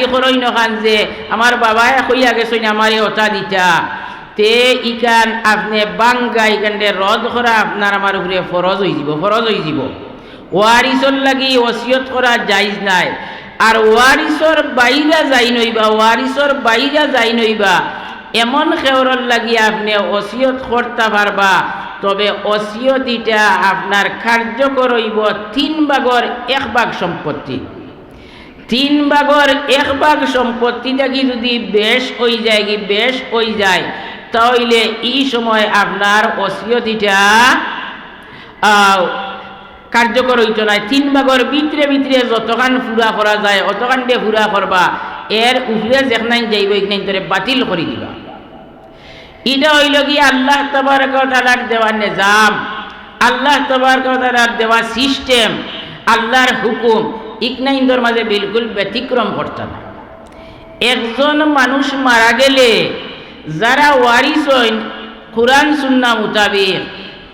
দাবি করই নখান যে, আমার বাবায় কইয়া গেছেন আমার ওটা দিতা। তে ইকান আপনি বাঙ্গা ইকানটে রদ করা আপনার আমার উপরে ফরজ হয়ে যাব ফরজ হয়ে যাব ওয়ারিসর লাগি ওসিয়ত করা যাইজ নাই। আর ওয়ারিসর বাইরা যাই নইবা, ওয়ারিসর বাইরা যাই নইবা, এমন খেওরর লাগি আপনি ওসিয়ত করতে পারবা, তবে ওসিয়ত আপনার কার্যকর হইব তিন ভাগর এক ভাগ সম্পত্তি। তিন ভাগর এক ভাগ সম্পত্তি থাকি যদি বেশ হয়ে যায়, কি বেশ হয়ে যায় তাহলে এই সময় আপনার ওসিয়তিটা কার্যকর হইত নাই। তিন ভাগর ভিতরে ভিতরে যতখান ফুরা করা যায়, অতখান দিয়ে ফুরা করবা, এর উপরে যেখানে যাইব এখানে তোরে বাতিল করে দিবা। এটা হইল কি আল্লাহ তবরকার দেওয়া নিজাম। আল্লাহ তবরকার দেওয়া সিস্টেম, আল্লাহর হুকুম। ইকনাইন্দর মাঝে বিলকুল ব্যতিক্রম করতে না একজন মানুষ মারা গেলে যারা ওয়ারিস হইন, কোরআন সুন্না মোতাবিক,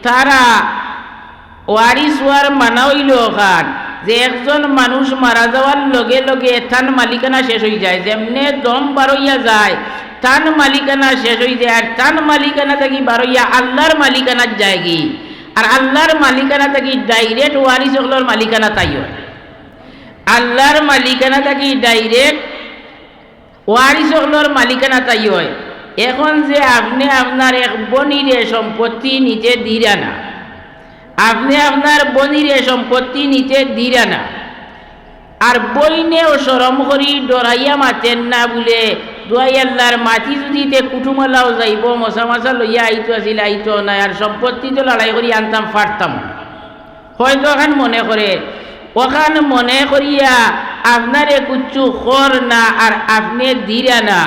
তারা ওয়ারিস হওয়ার মানা হইল খান যে একজন মানুষ মারা যাওয়ার লগে লগে থান মালিকানা শেষ হয়ে যায়। যেমনে দম বারইয়া যায় তান মালিকানা শেষ হয়ে যায়, আর তান মালিকানা থাকি বারইয়া আল্লাহর মালিকানার কি আর আল্লাহর মালিকানা থাকি ডাইরেক্ট ওয়ারিস হকলোর মালিকানা তাই হয়। আল্লাহর মালিকানা থাকি ডাইরেক্ট ওয়ারিস হকলোর মালিকানা তাই হয়। এখন যে আপনি আপনার এক বনিরে সম্পত্তি নিতে দিরা না। আপনি আপনার বনিরে সম্পত্তি নিতে দিরা না। আর বইনেও সরম করি, ডরাইয়া মাতেন না বলে। দোয়াই আল্লাহর মাটি যদি তে কুটুমালাও যাইব, মশা মশা লইয়া আইতো আছিল, আইতো নাই। আর সম্পত্তি তো লড়াই করি আনতাম ফাটতাম হয়তো ওখান মনে করে ওখান মনে করিয়া আপনারে কুচ্ছু খর না, আর আপনি দিরা না।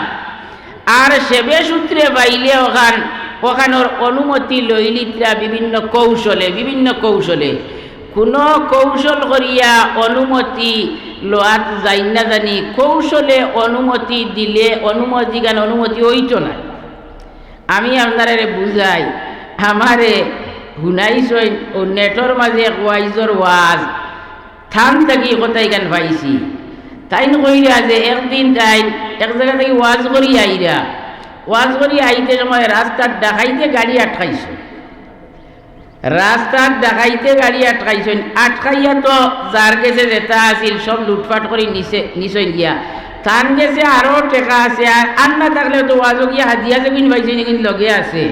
আর সেবে সূত্রে বাইলে ওখান, ওখানোর অনুমতি লইলিত্রা বিভিন্ন কৌশলে বিভিন্ন কৌশলে। কোনো কৌশল করিয়া অনুমতি লোয়াত যাই না জানি, কৌশলে অনুমতি দিলে অনুমতি গান অনুমতি হইত না। আমি আপনারে বুঝাই, আমারে শুনাইছই নেটর মাঝে ওয়াইজর ওয়াজ। থান থাকি কথাই গান পাইছি তাই কইরা যে একদিন তাই এক জায়গা থেকে ওয়াজ করি আইরা ওয়াজ করি আইতে সময় রাস্তার ডাকাইতে গাড়ি আটকাইছে রাস্তার ডাকাইতে গাড়ি আটকাইছেন আটকাইয়া তো যার গেছে যেটা আছিল সব লুটপাট করে নিচে নিচে গিয়া তার গেছে আরও টেকা আছে আর আর না থাকলে তো ওয়াজও গিয়া হাজিয়া যেগুন পাইছে লগে আছে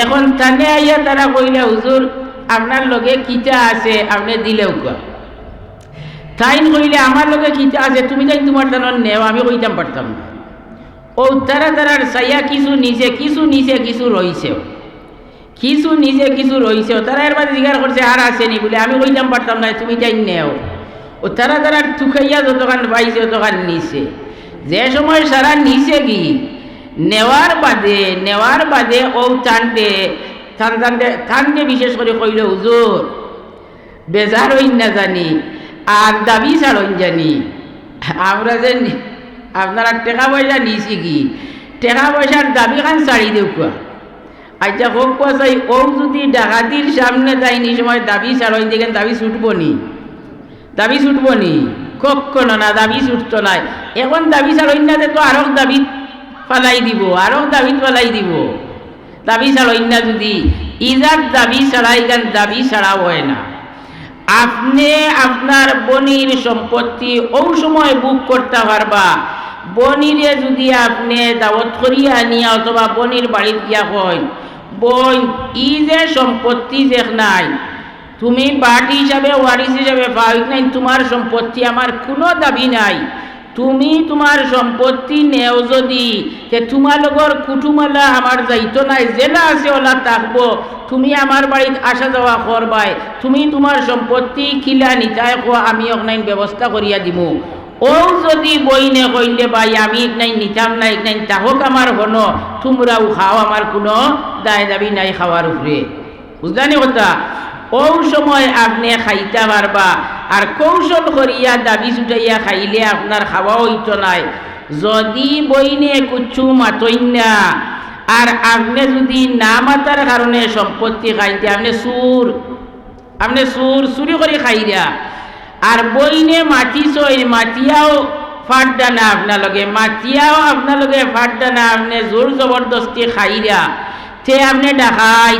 এখন তানে আইয়া তারা কইলে হুজুর আপনার লগে কিটা আছে আপনি দিলেও কোয়া তাইন কইলে আমার লগে কিটা আছে? তুমি তাই তোমার জানার নেও, আমি কইতাম পারতাম না। ও তারা তারার সাইয়া কিছু নিচে কিছু নিচে কিছু রইছেও। কিছু নিচে কিছু রইছেও। তারা এর বাদে জিজ্ঞাসা করছে, আর আসেনি বলে, আমি কইতাম পারতাম না, তুমি তাই নেও। ও তারা তারা টুকাইয়া যতখান পাইছে, ততখান নিছে। যে সময় সারা নিছে কি? নেওয়ার বাদে নেওয়ার বাদে ও টানতে টান টানতে টানতে বিশেষ করে কইল, হুজুর, বেজার হইন না জানি। আর দাবি ছাড়ইন জানি। আমরা যে আপনারা টেকা পয়সা নিছি কি? টেকা পয়সার দাবি খান ছাড়ি দেউ কোয়া আচ্ছা হোক কোয়া চাই ও যদি ডাকাতির সামনে যায়নি সময় দাবি ছাড়ইন দেখেন দাবি ছুটবো নি? দাবি ছুটবো নি? কখনো না, দাবি ছুটতো নাই। এখন দাবি ছাড়ইন না তো আরও দাবি ফালাই দিব আরও দাবি ফালাই দিব। দাবি ছাড়ইন না যদি ইজার দাবি ছাড়াই গান দাবি ছাড়াও হয় না? আপনি আপনার বনির সম্পত্তি ও সময় বুক করতে পারবা। বনিরে যদি আপনি দাওয়াত করিয়া নিয়া অথবা বনির বাড়িত গিয়া হয় বই, ই যে সম্পত্তি যে নাই, তুমি বাটি হিসাবে ওয়ারিস হিসাবে পাইক নাই, তোমার সম্পত্তি আমার কোনো দাবি নাই। তুমি তোমার সম্পত্তি নেও যদি, তে তোমার লগর কুটুমালা আমার যাইতো নাই, জেলা আছে, ওলা থাকব তুমি আমার বাড়িত আসা যাওয়া করবাই তুমি তোমার সম্পত্তি কিলা নিতাই খোয়া আমি অকনাইন ব্যবস্থা করিয়া দিমু। ও যদি বই নে কইলে ভাই, আমি নাই নিতাম নাই নাই তাহক আমার হন তোমরাও খাও আমার কোনো দায় দাবি নাই খাওয়ার উপরে বুঝলানি কথা? ও সময় আপনি খাইতে পারবা আর কৌশল করিয়া দাবি ছুটাইয়া খাইলে আপনার খাওয়া হইতো নাই। যদি বইনে কুচ্ছু মাতইন না আর আপনি যদি না মাতার কারণে সম্পত্তি খাইতে, আপনি সুর আপনি সুর চুরি করে খাইরা। আর বইনে মাটি চই মাটিয়াও ফাটডা না আপনার লগে মাতিয়াও আপনার লগে না, আপনি জোর জবরদস্তি খাইরা। তে আপনি ডাকাই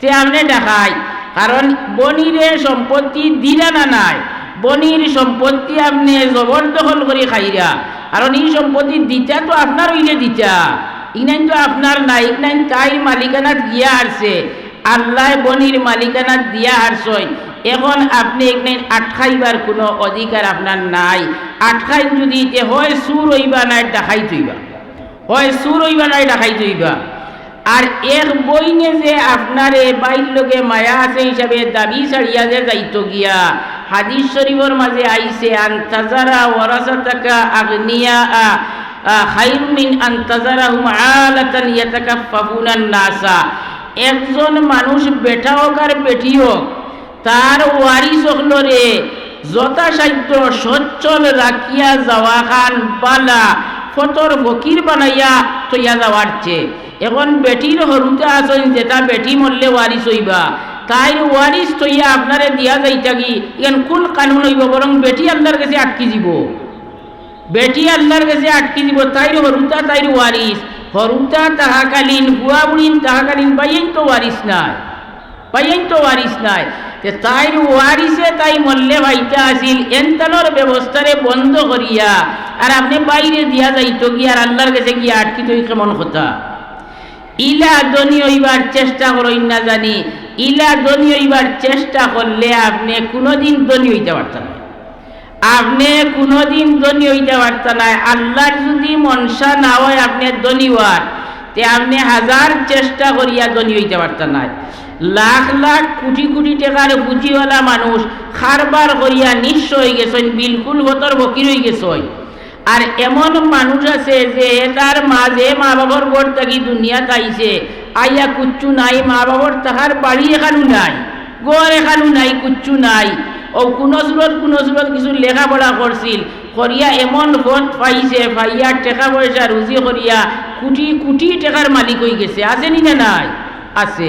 তে আপনি ডাকাই কারণ বনিরে সম্পত্তি দিলা না নাই, বনির সম্পত্তি আপনি জবরদখল করে খাইরা। কারণ এই সম্পত্তি দিতা তো আপনার হইলে দিতা। ইনাইন তো আপনার নাই, ইনাইন তাই মালিকানাত গিয়া আসছে আল্লাহ বনির মালিকানাত দিয়া আসছই এখন আপনি এখানে আটকাইবার কোনো অধিকার আপনার নাই। আটকাইন যদি হয় সুর হইবা নাই ডাকাই থইবা। হয় সুর হইবা নাই ডাকাই থইবা। আর এক বইনে যে আপনার এ বাইর লোকে মায়া আছে হিসাবে দাবি ছাড়িয়া যে যাইতো গিয়া, হাদিস শরীফর মাঝে আইছে আন্তাজারা ওয়ারাসা টাকা আগনিয়া খাইর মিন আন্তাজারা হুম আলাতান ইয়াতাকাফাফুনান নাসা। একজন মানুষ বেটা হোক আর বেটি হোক, তার ওয়ারিস হকলরে যথাসাধ্য সচ্ছল রাখিয়া যাওয়া খান, বালা, ফতর ফকির বানাইয়া তৈয়া যাওয়ার চেয়ে। এখন বেটির হরুতে আসেন যেটা বেটি মরলে ওয়ারিস হইবা। তাই ওয়ারিস তৈয়া আপনারে দিয়া যাইতা কি, এখন কোন কানুন হইব, বরং বেটি আল্লাহর কাছে আটকি দিব। বেটি আল্লাহর কাছে আটকি দিব তাইর হরুতা তাইর ওয়ারিস। হরুতা তাহাকালীন বুয়া বুড়িন, তাহাকালীন বাইন তো ওয়ারিস নাই। বাইন তো ওয়ারিস নাই। তে তাইর ওয়ারিসে তাই মল্লে ভাইটা আসিল এনতানোর ব্যবস্থারে বন্ধ করিয়া। আর আপনি বাইরে দিয়া যাইতো গিয়া আর আল্লাহর কাছে গিয়া আটকি তুই কেমন কথা? ইলা দনি হইবার চেষ্টা করইন না জানি। ইলা ধনী হইবার চেষ্টা করলে আপনি কোনোদিন ধনী হইতে পারতেন আপনি কোনোদিন ধনী হইতে পারতেন না আল্লাহর যদি মনসা না হয়, আপনি ধনী হওয়ার। তে আপনি হাজার চেষ্টা করিয়া ধনী হইতে পারতেন না লাখ লাখ কোটি কোটি টাকার পুঁজিওয়ালা মানুষ খারবার করিয়া নিঃস্ব হয়ে গেছেন, বিলকুল হতর বকির হয়ে গেছেন। আর এমন মানুষ আছে যে তার মাঝে মা বাবার ঘর থাকি দুনিয়াত আইছে, আইয়া কুচ্ছু নাই মা বাবার তাহার বাড়ি এখানো নাই, ঘর এখানো নাই, কুচ্ছু নাই। ও কোনো সুরত কোনো সুরত কিছু লেখাপড়া করছিল। করিয়া এমন পথ পাইছে, পাইয়া টাকা পয়সা রুজি করিয়া কোটি কোটি টাকার মালিক হয়ে গেছে। আছে নি না নাই? আছে।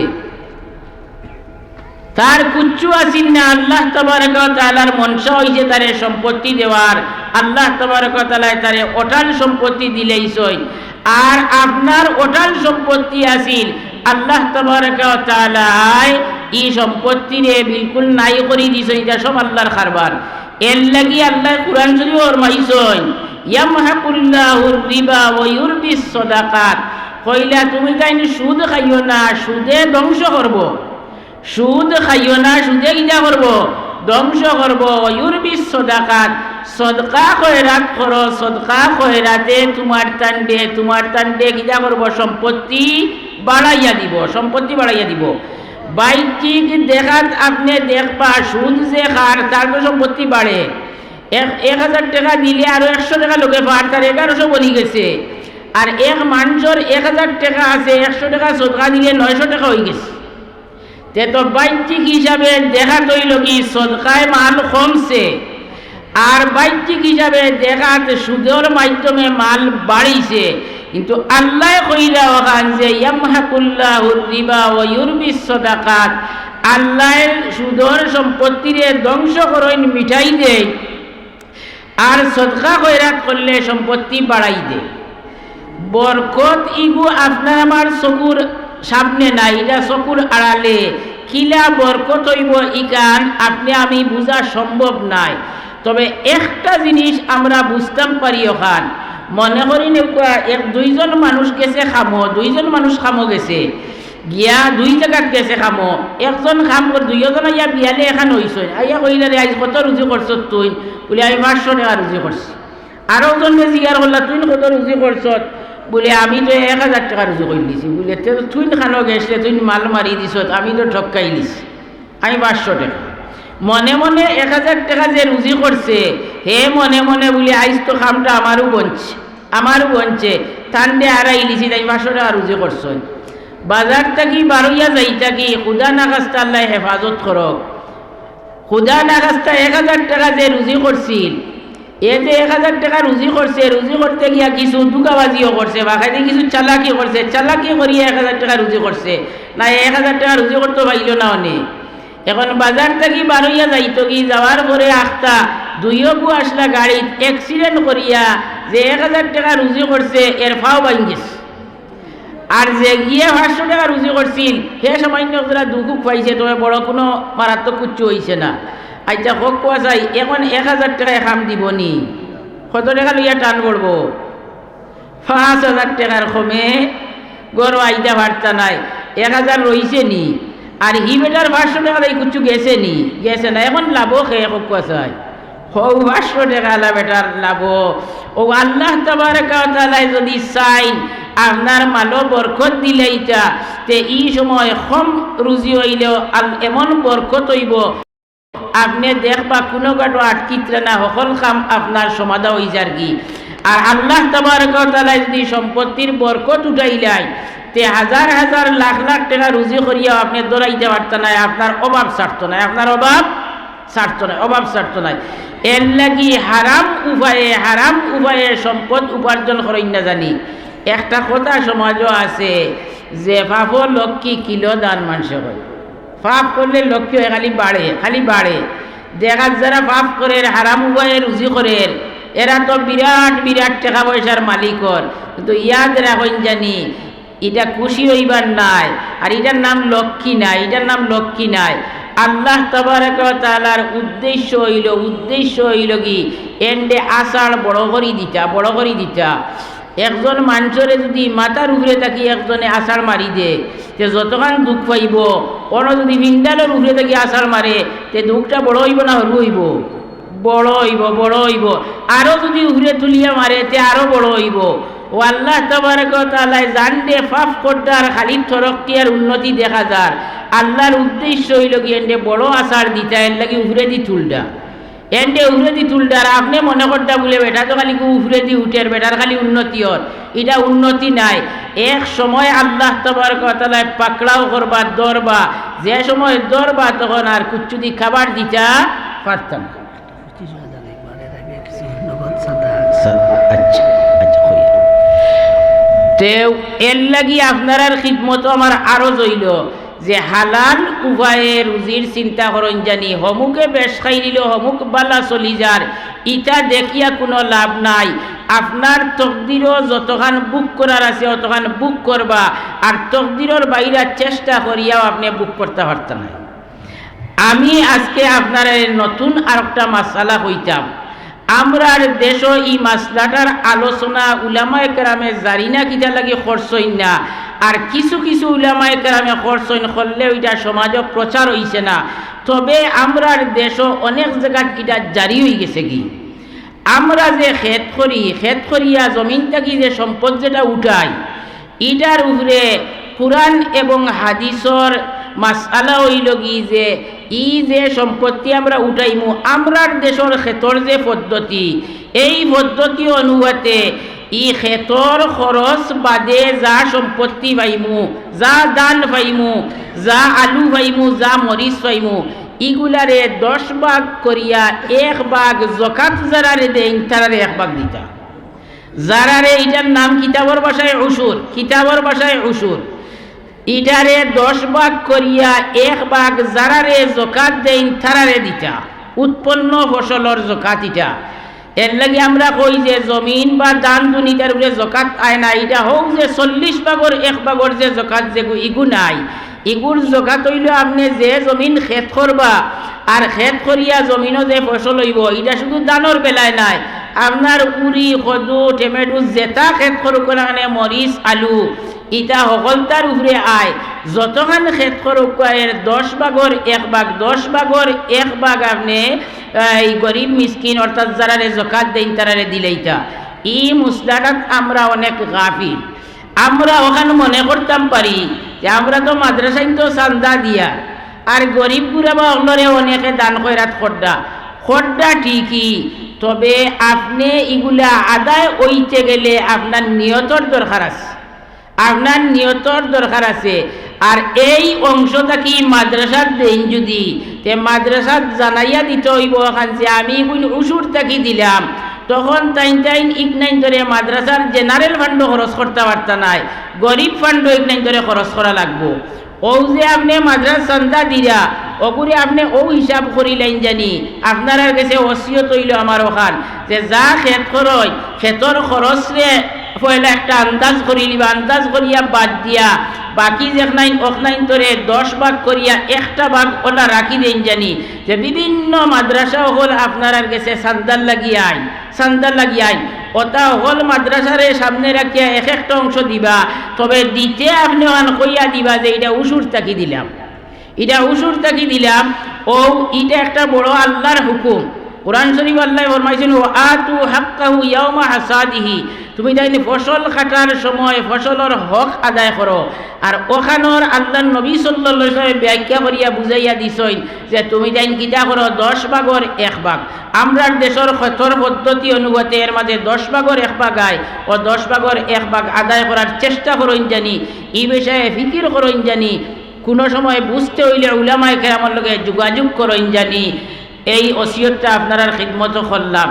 তার কুচ্ছু আসিল না? আল্লাহ তবরক তালার মনসা হয়েছে তারে সম্পত্তি দেওয়ার আল্লাহ তবরক তালায় তারে অটাল সম্পত্তি দিলেই সই আর আপনার অটাল সম্পত্তি আসিল আল্লাহ তবরক তালায় ই সম্পত্তি রে বিলকুল নাই করি দিছ এটা সব আল্লাহর খারবার এর লাগি আল্লাহ কোরআন শরীফ ফরমাইছই ইয়ামহাকুল্লাহুর রিবা ওয়া ইউরবিস সাদাকাত। কইলা, তুমি তাইনি সুদ খাইও না, সুদে ধ্বংস করব। সুদ খাইও না, সুদে কিটা করব। ধ্বংস করব ইউরবি সদাকাত। সদকা খয়রাত করো, সদকা খয়রাতে তোমার তান্ডে তোমার তান্ডে কিটা করব, সম্পত্তি বাড়াইয়া দিব, সম্পত্তি বাড়াইয়া দিব। বাইকিক দেখাত আপনি দেখবা সুদ যে খার তার সম্পত্তি বাড়ে। এক হাজার টাকা দিলে আরও একশো টাকা লোকে পার তার এগারোশো বনি গেছে। আর এক মানুষের এক হাজার টাকা আছে, একশো টাকা সদকা দিলে নয়শো টাকা হয়ে গেছে। তে তো বাহ্যিক হিসাবে দেখা তৈল কি, সদকায় মাল কমছে। আর বাহ্যিক হিসাবে দেখাত, সুদের মাধ্যমে মাল বাড়িছে। কিন্তু আল্লাহ কইরা ওখান যে ইয়ামহাকুল্লাহুর রিবা ও ইউরবিস সদাকাত আল্লাহ সুদর সম্পত্তিরে ধ্বংস করেন মিঠাই দেয়। আর সদকা কয়রাত করলে সম্পত্তি বাড়াই দেয়। বরকত ইগু আপনার আমার চকুর সামনে নাই, এটা চকুর আড়ালে। কিলা বরকত হইব ইকান, আপনি আমি বুঝা সম্ভব নাই। তবে একটা জিনিস আমরা বুঝতাম পারি ওখান মনে করি নেউকা এক দুইজন মানুষ গেছে খামো, দুইজন মানুষ খামো গেছে। গিয়া দুই জায়গাত গেছে খামো। একজন খাম কর দুইজন ইয়া বিয়ালে এখান হইছই আইয়া কইলে রে আজ কত রুজি করছ তুই? বলে, আমি পাঁচশো টাকা রুজি করছি আরও জনে জিগার করলা তুই কত রুজি করছ বলে, আমি তো এক হাজার টাকা রুজু করে দিছি। বলে, তো, তুই খানো গেছে তুই মাল মারি দিছ, আমি তো ঠকাই দিছি। আমি পাঁচশো টাকা। মনে মনে এক হাজার টাকা যে রুজি করছে হে মনে মনে বলি আইস তো খামটা আমারও বনছে আমারও বনছে তান্ডে আড়াই দিছি তাই পাঁচশো টাকা রুজি করছ বাজার থাকি, বারোইয়া যাই থাকি, খুদা নাগাস্তা আল্লাহ হেফাজত করক খুদা নাগাস্তা এক হাজার টাকা যে রুজি করছিল এ যে এক হাজার টাকা রুজি করছে রুজি করতে গিয়া কিছু দুকাবাজিও করছে বা খাইতে কিছু চালাকি করছে চালাকি করিয়া এক হাজার টাকা রুজি করছে না এক হাজার টাকা রুজি করতে পাইল না অনেক এখন বাজার থেকে বারোইয়া যাইতো কি যাওয়ার পরে আখতা দুইও গু আসলা গাড়িত অ্যাক্সিডেন্ট করিয়া যে এক হাজার টাকা রুজি করছে, এর ফাও বাইন গেছে আর যে গিয়ে পাঁচশো টাকা রুজি করছিল, সে সামান্য যারা দুঃখ পাইছে, তবে বড় কোনো মারাত্মক কুচ্ছু হইছে না। আচ্ছা হোক কোয়া চাই এখন এক হাজার টাকায় খাম দিব নি কত টাকা লইয়া টান পড়ব পাঁচ হাজার টাকার কমে গরু আইতে পারতা নাই। এক হাজার রইছে নি। আর হি বেটার পাঁচশো টাকা কুচ্ছু গেছে নি। গেছে না, এখন লাভও খেয়ে হোক কোয়া চাই হৌ পাঁচশো টাকা লাভ ও আল্লাহ তাবারকালায় যদি চাইন আপনার মালো বরকত দিলে ইটা তে ই সময় কম রুজি হইলেও এমন বরকত হইব। আপনি দেখবা কোনো গাটো আটকিত্রে না, সকল কাম আপনার সমাধা হই যার কি। আর আল্লাহ তাবারকালায় যদি সম্পত্তির বরকত উঠাইলাই তে হাজার হাজার লাখ লাখ টাকা রুজি করিয়াও আপনি দৌড়াইতে পারতেন না আপনার অভাব ছাড়ত না আপনার অভাব ছাড়ত না অভাব ছাড়ত নাই। এর লাগি হারাম উপায়ে হারাম উপায়ে সম্পদ উপার্জন করেন না জানি। একটা কথা সমাজও আছে যে পাপ লক্ষ্মী কিলো দান মানুষ হয় পাপ করলে লক্ষ্মী হয়, খালি বাড়ে খালি বাড়ে। দেখা যারা পাপ করে হারাম উপায়ে রুজি করে। এরা তো বিরাট বিরাট টাকা পয়সার মালিকর। কিন্তু ইয়াদ রাখেন জানি, এটা খুশি হইবার নাই। আর এটার নাম লক্ষ্মী নাই, এটার নাম লক্ষ্মী নাই। আল্লাহ তালার উদ্দেশ্য হইল উদ্দেশ্য হইল কি? এন্ডে আষাঢ় বড় করি দিতা, বড় করি দিতা। একজন মানুষরে যদি মাথার উপরে থাকি, একজনে আষাঢ় মারি দে, তে যতক্ষণ দুঃখ পাইব অন্য যদি ভিন্ডালের উপরে থাকি আষাঢ় মারে, তে দুঃখটা বড় হইব না সরু হইব? বড় হইব বড় হইব। আরও যদি উপরে তুলিয়া মারে, তে আরও বড় হইব। ও আল্লাহ তবরকতালায় জান দে, ফাফ করতার খালি তরক্কি আর উন্নতি দেখা যার। আল্লাহর উদ্দেশ্য হইল কি এন্ডে বড় আশার দিতা এর লাগি উপরে দি তুলডা এন্ডে উপরে দি তুলডা আর আপনি মনে করতা বলে বেটা তো খালি উপরে দি উঠের বেটার খালি উন্নতি হর এটা উন্নতি নাই। এক সময় আল্লাহ তবরকতালায় পাকড়াও করবা দরবা যে সময় দরবা তখন আর কুচ্ছু দি খাবার দিতা পারতাম। আচ্ছা আচ্ছা তেও এর লাগি আপনার খিদমত আমার আরও জইল। যে হালাল উভয়ে রুজির চিন্তা করেন জানি, হমুকে বেশ খাই দিল, হমুক বালা চলি যার ইটা দেখিয়া কোনো লাভ নাই। আপনার তকদিরও যতখান বুক করার আছে, অতখান বুক করবা। আর তকদিরর বাইরে চেষ্টা করিয়াও আপনি বুক করতে পারতেন আমি আজকে আপনার নতুন আর একটা মাসালা কইতাম। আমরার দেশ এই মাসলাটার আলোচনা উলামায় কেরামে জারি না কিটা লাগে খরচইন না। আর কিছু কিছু উলামায় কেরামে খরচইন করলে ওইটা সমাজে প্রচার হইছে না। তবে আমরার দেশ অনেক জায়গাত কিটা জারি হয়ে গেছে কি? আমরা যে খেত করি, খেত করিয়া জমিন থাকি যে সম্পদ যেটা উঠাই ইটার উপরে পুরাণ এবং হাদিসর মাসালা হইল কি যে ই যে সম্পত্তি আমরা উঠাইমু, আমরার দেশর ক্ষেতর যে পদ্ধতি, এই পদ্ধতি অনুপাতে ই ক্ষেতর খরচ বাদে যা সম্পত্তি পাইমু, যা দান পাইমু, যা আলু পাইমু, যা মরিচ পাইমু, ইগুলারে দশ ভাগ করিয়া এক ভাগ জকাত যারারে দেন তারারে এক ভাগ দিতা। যারারে এটার নাম কিতাবর ভাষায় উসুর, কিতাবর ভাষায় উসুর। ইটারে দশ ভাগ করিয়া এক ভাগ যারারে জকাত দেন তারারে দিতা। উৎপন্ন ফসলর জকাত ইটা এর লাগে আমরা কই যে জমিন বা দান দুনিটার উপরে জকাত আয় না এটা হোক যে চল্লিশ ভাগর এক ভাগর যে জকাত যে ইগু নাই। ইগুর জকাত হইল আপনি যে জমিন খেত করবা আর খেত করিয়া জমিনও যে ফসল হইব, এটা শুধু দানোর বেলায় নাই। আপনার উড়ি কদু, টমেটো, জেতা খেত করুক মানে মরিচ, আলু, ইটা সকলতার উপরে আয়। যতখান খেত করুক এর দশ ভাগর এক ভাগ দশ ভাগর এক ভাগ আপনি এই গরিব মিসকিন, অর্থাৎ যারারে জকাত দেন তারারে দিলেইটা ই মুসলাটাত আমরা অনেক গাফিল। আমরা ওখানে মনে করতাম পারি যে আমরা তো মাদ্রাসাইন তো চান্দা দিয়া। আর গরিব গুড়া বা অন্যরে অনেকে দান খয়রাত খড্ডা। খড্ডা ঠিকই, তবে আপনি এগুলা আদায় ওইতে গেলে আপনার নিয়তর দরকার আছে। আপনার নিয়তর দরকার আছে। আর এই অংশটা কি মাদ্রাসার দেন যদি, তে মাদ্রাসাত জানাইয়া দিতে হইব যে আমি এগুলি উসুর থাকি দিলাম, তখন তাইন তাইন ইকনাইন ধরে মাদ্রাসার জেনারেল ফান্ড খরচ করতে পারতা নাই, গরিব ফান্ড ইকনাইন ধরে খরচ করা লাগবো। ও যে আপনি মাদ্রাস চান্দা দিরা অগুরে আপনি ও হিসাব করি লাইন জানি, আপনার কাছে অসিয়ত হইল আমার ওখান, যে যা খেত খরচ ক্ষেতর খরচ রে পয়লা একটা আন্দাজ করি লিবা আন্দাজ করিয়া বাদ দিয়া বাকি যেখানাইন ওখানাইন তোরে দশ ভাগ করিয়া একটা ভাগ ওটা রাখি দেন জানি। যে বিভিন্ন মাদ্রাসা হল আপনার গেছে সান্দাল লাগিয়ে আইন সান্দাল লাগিয়ে আইন। ওটা হল মাদ্রাসারে সামনে রাখিয়া এক একটা অংশ দিবা। তবে দিতে আপনি কইয়া দিবা যে এটা উসুর তাকি দিলাম। এটা উসুর তাকি দিলাম, ও, এটা একটা বড় আল্লাহর হুকুম। কোরআন শরীফ আল্লাহ ফরমাইছেন ও আতু হাক্কাহু ইয়াউমা হাসাদিহি। তুমি তাইলে ফসল কাটার সময় ফসলের হক আদায় করো। আর ওখানোর আল্লাহ নবী ওয়াসাল্লাম ব্যাখ্যা করিয়া বুঝাইয়া দিছইন যে তুমি তাইন কিতা করো, দশ ভাগর এক ভাগ। আমরার দেশের ক্ষতর পদ্ধতি অনুগতে এর মাঝে দশ ভাগর এক ভাগ আয়। ও দশ ভাগর এক ভাগ আদায় করার চেষ্টা করইন জানি এই বিষয়ে ফিকির করইন জানি। কোনো সময় বুঝতে হইলে উলামায় কেরামর লগে যোগাযোগ করইন জানি। এই ওসিয়তটা আপনার খিদমত করলাম।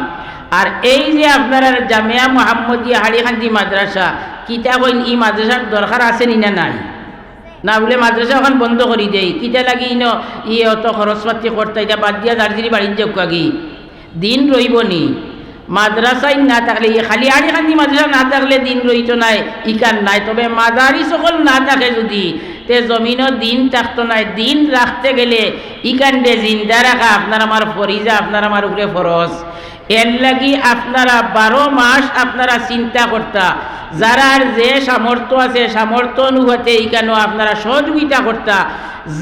আর এই যে আপনার জামিয়া মোহাম্মদিয়া হাড়িখান্দি মাদ্রাসা কিতা কইন ই মাদ্রাসার দরকার আছে নি না নাই? না বলে মাদ্রাসা এখন বন্ধ করি দেই। কিতা লাগি ইন ই অত খরচপাতি করতে, এটা বাদ দিয়া দার্জিলিং বাড়ির যোগ দিন রইব নি মাদ্রাসায় না থাকলে ই খালি আড়িখান্দি মাদ্রাসা না থাকলে দিন রইত নাই ইকান নাই। তবে মাদারি সকল না থাকে যদি, তে জমিনও দিন থাকতো নাই। দিন রাখতে গেলে ইকান দে জিন্দা রাখা আপনার আমার ফরিজা, আপনার আমার উপরে ফরজ। এর লাগি আপনারা বারো মাস আপনারা চিন্তা করতা। যারার যে সামর্থ্য আছে, সামর্থ্য অনুভূতে ইকানো আপনারা সহযোগিতা করতা।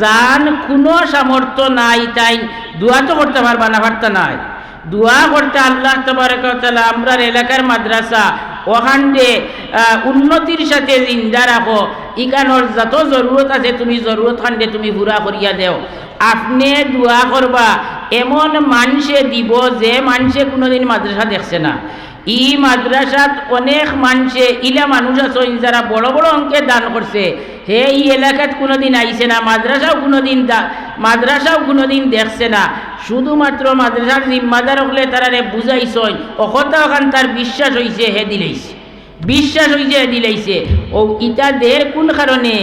যান কোনো সামর্থ্য নাই তাই দোয়া তো করতে পারবা না পারতা নাই। দোয়া করতে আল্লাহ তবরকালা আমরার এলাকার মাদ্রাসা, ওখানে উন্নতির সাথে জিন্দা রাখো। ইকানোর যত জরুরত আছে তুমি জরুরত খান্ডে তুমি পুরা করিয়া দেও। আপনি দোয়া করবা, এমন মানুষে দিব যে মানুষে কোনোদিন মাদ্রাসা দেখছে না। ই মাদ্রাসাত অনেক মানুষে ইলা মানুষ আছে যারা বড় বড় অঙ্কে দান করছে। হে, এই এলাকাত কোনোদিন আইছে না, মাদ্রাসাও কোনোদিন মাদ্রাসাও কোনোদিন দেখছে না। শুধুমাত্র মাদ্রাসার জিম্মাদার হলে তারা বুঝাইছেন অকতা ওখান তার বিশ্বাস হয়েছে হে দিলেইছে। বিশ্বাস হয়েছে হে দিলাইছে ও ইটা দের কোন কারণে?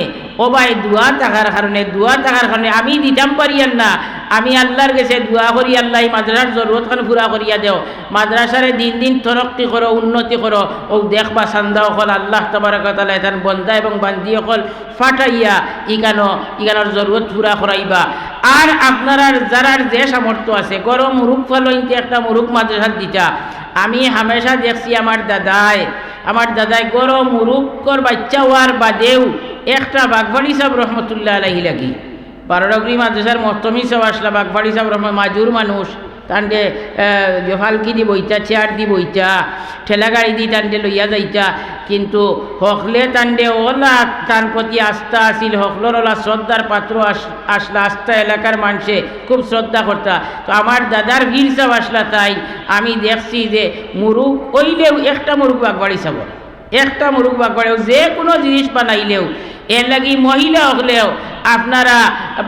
ও ভাই, দোয়া থাকার কারণে, দোয়া থাকার কারণে আমি দিতাম পারিয়ান না আমি আল্লাহর কাছে দোয়া করি আল্লাহ মাদ্রাসার জরুরত খান পুরা করিয়া দেও। মাদ্রাসারে দিন দিন তরক্কি করো, উন্নতি করো। ও দেখবা সান্দা অকল আল্লাহ তবরকতালা এখান বন্ধা এবং বান্ধি অকল ফাটাইয়া ইকানো ইকানোর জরুরত পুরা করাইবা। আর আপনার যারার যে সামর্থ্য আছে, গরম মুরুখ ফালইতে একটা মুরুখ মাদ্রাসার দিতা। আমি হামেশা দেখছি আমার দাদায় আমার দাদাই গরম রূপকর বাচ্চা হওয়ার বাদেও একটা বাঘবাড়ি সাহেব রহমতুল্লাহ আলহি লাগি। বারোডগরি মাদ্রাসার মস্তমি সব আসলা বাঘবাড়ি সাহেব রহমত মাজুর মানুষ। তান্ডে ফালকি দি বইতা চেয়ার দি বইতা ঠেলা গাড়ি দি তান্ডে লইয়া যাইতা। কিন্তু হকলে তান্ডে ওলা তার প্রতি আস্থা আছিল, হকলর ওলা শ্রদ্ধার পাত্র আসলা, আস্থা এলাকার মানুষে খুব শ্রদ্ধা করতা। তো আমার দাদার বীর সাহেব আসলা তাই আমি দেখছি যে মুরুখ ওইলেও একটা মুরুখ বাগবাড়ি সাহেব একটা মুরুখ বাগবাড়ি যে কোনো জিনিস বানাইলেও, এর লাগি মহিলা হলেও আপনারা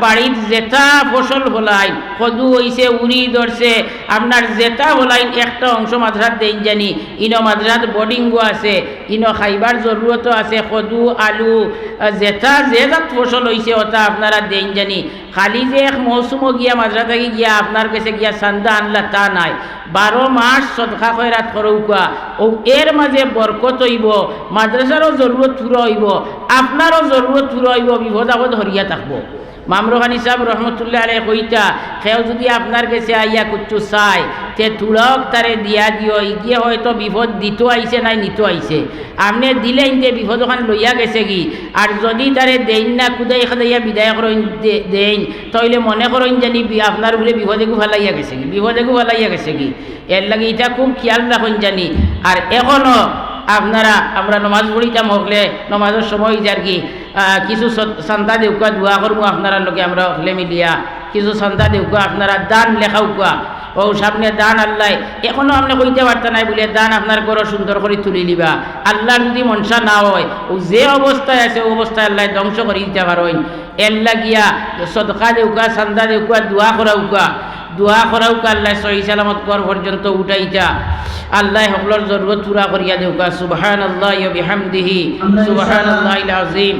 বাড়ির জেতা ফসল হলাই। কদু হইছে, উড়ি ধরছে। আপনার জেতা হলাই একটা অংশ মাদ্রাত দেন জানি। ইনো মাদ্রাত বোর্ডিংও আছে, ইনো খাইবার জরুরতও আছে। সদু আলু জেতা যে জাত ফসল হইছে, ওটা আপনারা দেন জানি। খালি যে এক মৌসুমও গিয়া মাদ্রাতে গিয়া আপনার কাছে গিয়া চান্দা আনলা তা নাই। বারো মাস সদকা খয়রাত করৌকা ও এর মাঝে বরকত হইব মাদ্রাসারও জরুরত পুরো হইব, আপনারও জরুরত পুরো হইব বিপদ আপদ হরিয়া থাকব। মামরুখানি সাহেব রহমতুল্লাহ আলাই কইতা সেও যদি আপনার কাছে আইয়া কুচ্ছু চাই তে তুলক তারে দিয়া দিও, ইগিয়ে হয়তো বিপদ দিত আইছে নাই নিত আইছে। আপনি দিলেন যে বিপদ ওখান লইয়া গেছে কি? আর যদি তারে দেন না, কুদাই খাদাইয়া বিদায় করেন দেন তাইলে মনে করেন জানি আপনার উপরে বিপদে গু ভালাইয়া গেছে কি? বিপদে গু ভালাইয়া গেছে কি? এর লাগে এটা খুব খেয়াল রাখুন জানি। আর এখনও আপনারা, আমরা নমাজ পড়িতাম হকলে নমাজের সময় যার কি কিছু সন্তা দেউকা দোয়া করব আপনারা লোকে আমরা হকলে মিলিয়া। কিছু সন্তা দেউকা আপনারা দান লেখা উকা ও সামনে দান আল্লাহ এখনও আপনি কইতে পারতেন নাই বলে দান আপনার ঘর সুন্দর করে তুলি নিবা আল্লাহ যদি মনসা না হয় ও যে অবস্থায় আছে অবস্থায় আল্লাহ ধ্বংস করে দিতে পারেন এর লাগিয়া সদকা দেউকা সান্দা দেউকা দোয়া করা উকা দোয়া করাও আল্লাহ সহি সালামত কর পর্যন্ত উঠাইতা আল্লাহ সকলের জরুরত পুরা করিয়া দেউকা সুবহান আল্লাহ বিহামদিহি সুবহান আল্লাহ আজিম